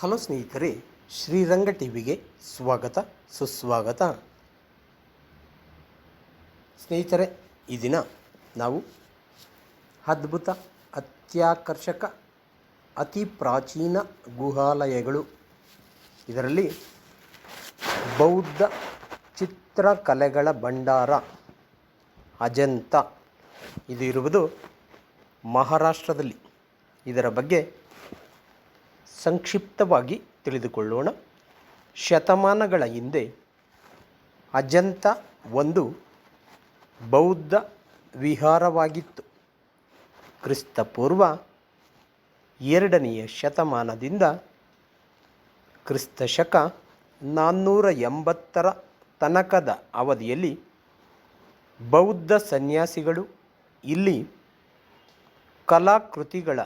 Hello ಸ್ನೇಹಿತರೆ, ಶ್ರೀರಂಗ ಟಿವಿಗೆ ಸ್ವಾಗತ, ಸುಸ್ವಾಗತ. ಸ್ನೇಹಿತರೆ, ಈ ದಿನ ನಾವು ಅದ್ಭುತ, ಅತ್ಯಾಕರ್ಷಕ, ಅತಿ ಪ್ರಾಚೀನ ಗುಹಾಲಯಗಳು. ಇದರಲ್ಲಿ ಬೌದ್ಧ ಚಿತ್ರಕಲೆಗಳ ಭಂಡಾರ, ಅಜಂತ, ಇದು ಇರುವುದು ಮಹಾರಾಷ್ಟ್ರದಲ್ಲಿ. ಇದರ ಬಗ್ಗೆ ಸಂಕ್ಷಿಪ್ತವಾಗಿ ತಿಳಿದುಕೊಳ್ಳೋಣ. ಶತಮಾನಗಳ ಹಿಂದೆ ಅಜಂತ ಒಂದು ಬೌದ್ಧ ವಿಹಾರವಾಗಿತ್ತು. ಕ್ರಿಸ್ತಪೂರ್ವ ಎರಡನೆಯ ಶತಮಾನದಿಂದ ಕ್ರಿಸ್ತಶಕ ನಾನ್ನೂರ ಎಂಬತ್ತರ ತನಕದ ಅವಧಿಯಲ್ಲಿ ಬೌದ್ಧ ಸನ್ಯಾಸಿಗಳು ಇಲ್ಲಿ ಕಲಾಕೃತಿಗಳ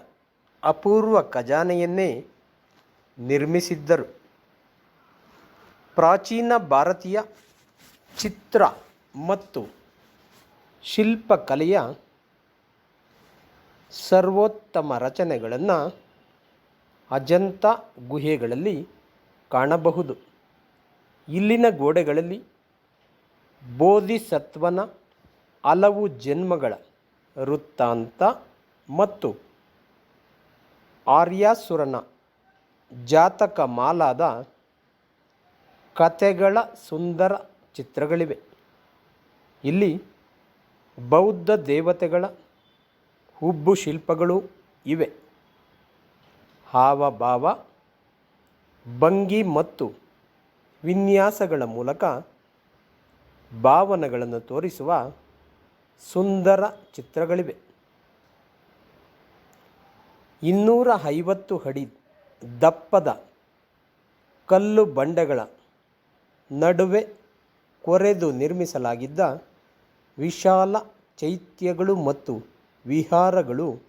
ಅಪೂರ್ವ ಖಜಾನೆಯನ್ನೇ ನಿರ್ಮಿಸಿದ್ದರು. ಪ್ರಾಚೀನ ಭಾರತೀಯ ಚಿತ್ರ ಮತ್ತು ಶಿಲ್ಪಕಲೆಯ ಸರ್ವೋತ್ತಮ ರಚನೆಗಳನ್ನು ಅಜಂತ ಗುಹೆಗಳಲ್ಲಿ ಕಾಣಬಹುದು. ಇಲ್ಲಿನ ಗೋಡೆಗಳಲ್ಲಿ ಬೋಧಿಸತ್ವನ ಹಲವು ಜನ್ಮಗಳ ವೃತ್ತಾಂತ ಮತ್ತು ಆರ್ಯಾಸುರನ ಜಾತಕ ಮಾಲಾದ ಕಥೆಗಳ ಸುಂದರ ಚಿತ್ರಗಳಿವೆ. ಇಲ್ಲಿ ಬೌದ್ಧ ದೇವತೆಗಳ ಹುಬ್ಬು ಶಿಲ್ಪಗಳು ಇವೆ. ಹಾವಭಾವ, ಭಂಗಿ ಮತ್ತು ವಿನ್ಯಾಸಗಳ ಮೂಲಕ ಭಾವನೆಗಳನ್ನು ತೋರಿಸುವ ಸುಂದರ ಚಿತ್ರಗಳಿವೆ. ಇನ್ನೂರ ಐವತ್ತು ಅಡಿ ದಪ್ಪದ ಕಲ್ಲು ಬಂಡೆಗಳ ನಡುವೆ ಕೊರೆದು ನಿರ್ಮಿಸಲಾಗಿದ್ದ ವಿಶಾಲ ಚೈತ್ಯಗಳು ಮತ್ತು ವಿಹಾರಗಳು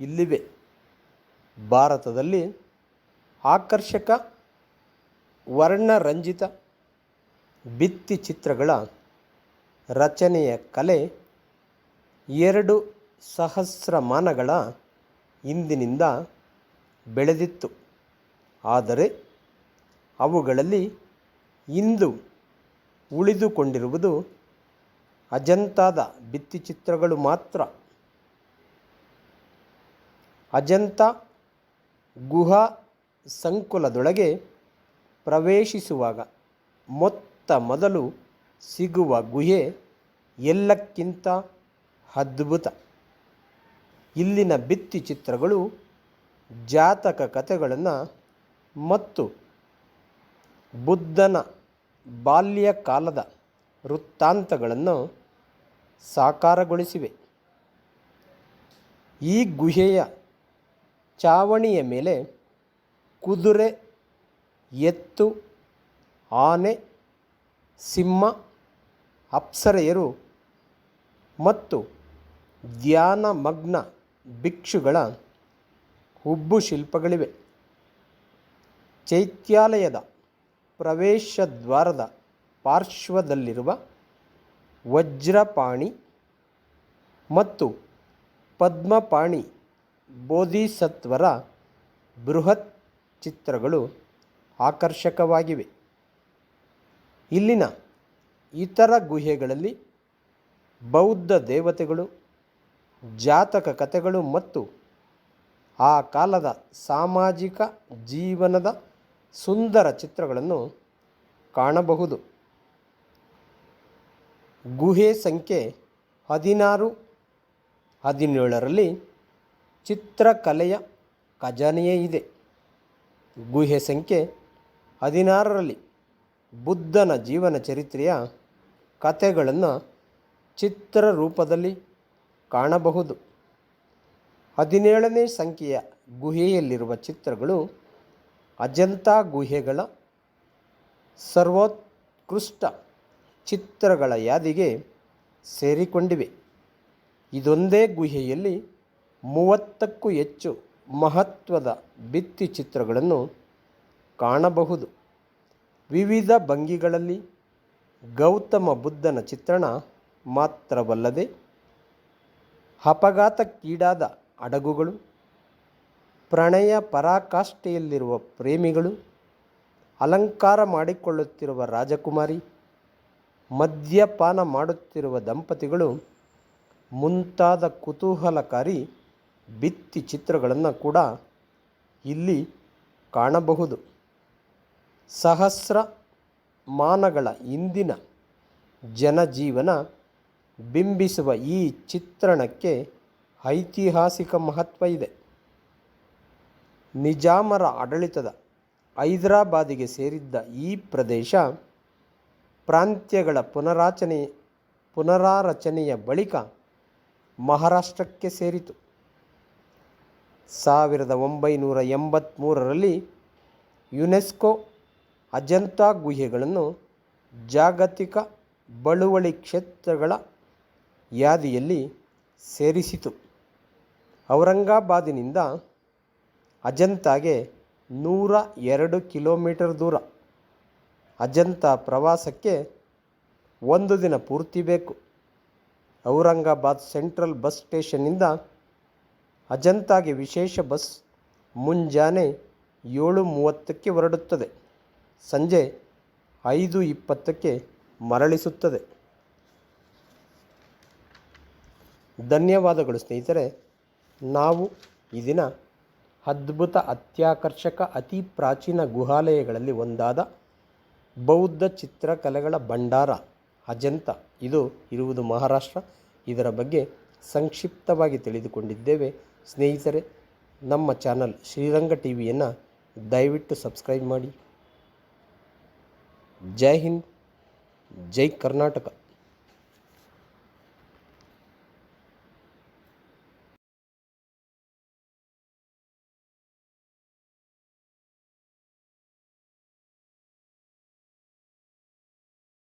ಇಲ್ಲಿವೆ. ಭಾರತದಲ್ಲಿ ಆಕರ್ಷಕ ವರ್ಣರಂಜಿತ ಭಿತ್ತಿ ಚಿತ್ರಗಳ ರಚನೆಯ ಕಲೆ ಎರಡು ಸಹಸ್ರಮಾನಗಳ ಹಿಂದಿನಿಂದ ಬೆಳೆದಿತ್ತು. ಆದರೆ ಅವುಗಳಲ್ಲಿ ಇಂದು ಉಳಿದುಕೊಂಡಿರುವುದು ಅಜಂತಾದ ಭಿತ್ತಿಚಿತ್ರಗಳು ಮಾತ್ರ. ಅಜಂತ ಗುಹಾ ಸಂಕುಲದೊಳಗೆ ಪ್ರವೇಶಿಸುವಾಗ ಮೊತ್ತ ಮೊದಲು ಸಿಗುವ ಗುಹೆ ಎಲ್ಲಕ್ಕಿಂತ ಅದ್ಭುತ. ಇಲ್ಲಿನ ಭಿತ್ತಿ ಚಿತ್ರಗಳು ಜಾತಕ ಕಥೆಗಳನ್ನು ಮತ್ತು ಬುದ್ಧನ ಬಾಲ್ಯ ಕಾಲದ ವೃತ್ತಾಂತಗಳನ್ನು ಸಾಕಾರಗೊಳಿಸಿವೆ. ಈ ಗುಹೆಯ ಚಾವಣಿಯ ಮೇಲೆ ಕುದುರೆ, ಎತ್ತು, ಆನೆ, ಸಿಂಹ, ಅಪ್ಸರೆಯರು ಮತ್ತು ಧ್ಯಾನಮಗ್ನ ಭಿಕ್ಷುಗಳ ಹುಬ್ಬು ಶಿಲ್ಪಗಳಿವೆ ಚೈತ್ಯಾಲಯದ ಪ್ರವೇಶ ದ್ವಾರದ ಪಾರ್ಶ್ವದಲ್ಲಿರುವ ವಜ್ರಪಾಣಿ ಮತ್ತು ಪದ್ಮಪಾಣಿ ಬೋಧಿಸತ್ವರ ಬೃಹತ್ ಚಿತ್ರಗಳು ಆಕರ್ಷಕವಾಗಿವೆ. ಇಲ್ಲಿನ ಇತರ ಗುಹೆಗಳಲ್ಲಿ ಬೌದ್ಧ ದೇವತೆಗಳು, ಜಾತಕ ಕಥೆಗಳು ಮತ್ತು ಆ ಕಾಲದ ಸಾಮಾಜಿಕ ಜೀವನದ ಸುಂದರ ಚಿತ್ರಗಳನ್ನು ಕಾಣಬಹುದು. ಗುಹೆ ಸಂಖ್ಯೆ ಹದಿನಾರು, ಹದಿನೇಳರಲ್ಲಿ ಚಿತ್ರಕಲೆಯ ಖಜಾನೆಯೇ ಇದೆ. ಗುಹೆ ಸಂಖ್ಯೆ ಹದಿನಾರರಲ್ಲಿ ಬುದ್ಧನ ಜೀವನ ಚರಿತ್ರೆಯ ಕಥೆಗಳನ್ನು ಚಿತ್ರ ರೂಪದಲ್ಲಿ ಕಾಣಬಹುದು. ಹದಿನೇಳನೇ ಸಂಖ್ಯೆಯ ಗುಹೆಯಲ್ಲಿರುವ ಚಿತ್ರಗಳು ಅಜಂತ ಗುಹೆಗಳ ಸರ್ವೋತ್ಕೃಷ್ಟ ಚಿತ್ರಗಳ ಯಾದಿಗೆ ಸೇರಿಕೊಂಡಿವೆ. ಇದೊಂದೇ ಗುಹೆಯಲ್ಲಿ ಮೂವತ್ತಕ್ಕೂ ಹೆಚ್ಚು ಮಹತ್ವದ ಭಿತ್ತಿ ಚಿತ್ರಗಳನ್ನು ಕಾಣಬಹುದು. ವಿವಿಧ ಭಂಗಿಗಳಲ್ಲಿ ಗೌತಮ ಬುದ್ಧನ ಚಿತ್ರಣ ಮಾತ್ರವಲ್ಲದೆ ಅಪಘಾತಕ್ಕೀಡಾದ ಹಡಗುಗಳು ಪ್ರಣಯ ಪರಾಕಾಷ್ಠೆಯಲ್ಲಿರುವ ಪ್ರೇಮಿಗಳು ಅಲಂಕಾರ ಮಾಡಿಕೊಳ್ಳುತ್ತಿರುವ ರಾಜಕುಮಾರಿ, ಮದ್ಯಪಾನ ಮಾಡುತ್ತಿರುವ ದಂಪತಿಗಳು ಮುಂತಾದ ಕುತೂಹಲಕಾರಿ ಭಿತ್ತಿ ಚಿತ್ರಗಳನ್ನು ಕೂಡ ಇಲ್ಲಿ ಕಾಣಬಹುದು. ಸಹಸ್ರ ಮಾನಗಳ ಇಂದಿನ ಜನಜೀವನ ಬಿಂಬಿಸುವ ಈ ಚಿತ್ರಣಕ್ಕೆ ಐತಿಹಾಸಿಕ ಮಹತ್ವ ಇದೆ. ನಿಜಾಮರ ಆಡಳಿತದ ಹೈದರಾಬಾದಿಗೆ ಸೇರಿದ್ದ ಈ ಪ್ರದೇಶ ಪ್ರಾಂತ್ಯಗಳ ಪುನರಾಚನೆ, ಪುನರಾರಚನೆಯ ಬಳಿಕ ಮಹಾರಾಷ್ಟ್ರಕ್ಕೆ ಸೇರಿತು. ಸಾವಿರದ ಒಂಬೈನೂರ ಎಂಬತ್ತ್ಮೂರರಲ್ಲಿ ಯುನೆಸ್ಕೋ ಅಜಂತಾ ಗುಹೆಗಳನ್ನು ಜಾಗತಿಕ ಬಳುವಳಿ ಕ್ಷೇತ್ರಗಳ ಯಾದಿಯಲ್ಲಿ ಸೇರಿಸಿತು. ಔರಂಗಾಬಾದಿನಿಂದ ಅಜಂತಾಗೆ ನೂರ ಎರಡು ಕಿಲೋಮೀಟರ್ ದೂರ. ಅಜಂತಾ ಪ್ರವಾಸಕ್ಕೆ ಒಂದು ದಿನ ಪೂರ್ತಿ ಬೇಕು. ಔರಂಗಾಬಾದ್ ಸೆಂಟ್ರಲ್ ಬಸ್ ಸ್ಟೇಷನ್ನಿಂದ ಅಜಂತಾಗೆ ವಿಶೇಷ ಬಸ್ ಮುಂಜಾನೆ ಏಳು ಮೂವತ್ತಕ್ಕೆ ಹೊರಡುತ್ತದೆ. ಸಂಜೆ ಐದು ಇಪ್ಪತ್ತಕ್ಕೆ ಮರಳಿಸುತ್ತದೆ. ಧನ್ಯವಾದಗಳು ಸ್ನೇಹಿತರೆ. ನಾವು ಈ ದಿನ ಅದ್ಭುತ ಅತ್ಯಾಕರ್ಷಕ, ಅತಿ ಪ್ರಾಚೀನ ಗುಹಾಲಯಗಳಲ್ಲಿ ಒಂದಾದ ಬೌದ್ಧ ಚಿತ್ರಕಲೆಗಳ ಭಂಡಾರ, ಅಜಂತ. ಇದು ಇರುವುದು ಮಹಾರಾಷ್ಟ್ರ. ಇದರ ಬಗ್ಗೆ ಸಂಕ್ಷಿಪ್ತವಾಗಿ ತಿಳಿದುಕೊಂಡಿದ್ದೇವೆ. ಸ್ನೇಹಿತರೆ, ನಮ್ಮ ಚಾನಲ್ ಶ್ರೀರಂಗ ಟಿ ವಿಯನ್ನು ದಯವಿಟ್ಟು ಸಬ್ಸ್ಕ್ರೈಬ್ ಮಾಡಿ. ಜೈ ಹಿಂದ್, ಜೈ ಕರ್ನಾಟಕ.